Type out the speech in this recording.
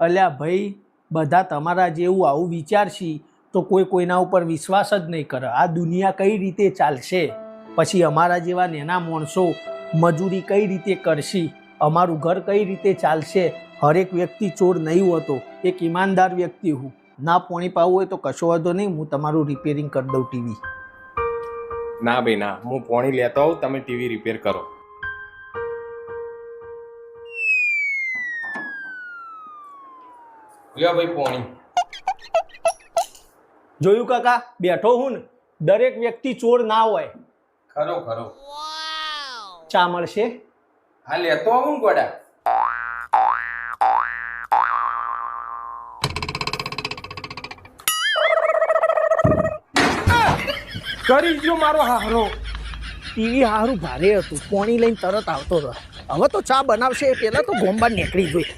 અલ્યા ભાઈ, બધા તમારા જેવું આવું વિચારશી તો કોઈ કોઈના ઉપર વિશ્વાસ જ નહીં કરે. આ દુનિયા કઈ રીતે ચાલશે? પછી અમારા જેવા નેના માણસો મજૂરી કઈ રીતે કરશી? અમારું ઘર કઈ રીતે ચાલશે? હરેક વ્યક્તિ ચોર નહીં હોતો, એક ઈમાનદાર વ્યક્તિ હું. ના પોણી પાવું હોય તો કશો વાંધો નહીં, હું તમારું રિપેરિંગ કરી દઉં ટીવી. ના ભાઈ, ના. હું પોણી લેતો આવું, તમે ટીવી રિપેર કરો. લ્યો ભાઈ પોણી. જોયું કાકા? બેઠો હું ને. દરેક વ્યક્તિ ચોર ના હોય. ખરો ખરો. ચા મળશે? હા લેતો આવું ગોડા. કરી જો મારો હારો ટીવી હારું ભારે હતું. પોણી લઈને તરત આવતો હતો હવે તો ચા બનાવશે એ પહેલાં તો ગોંબા નીકળી જોઈ.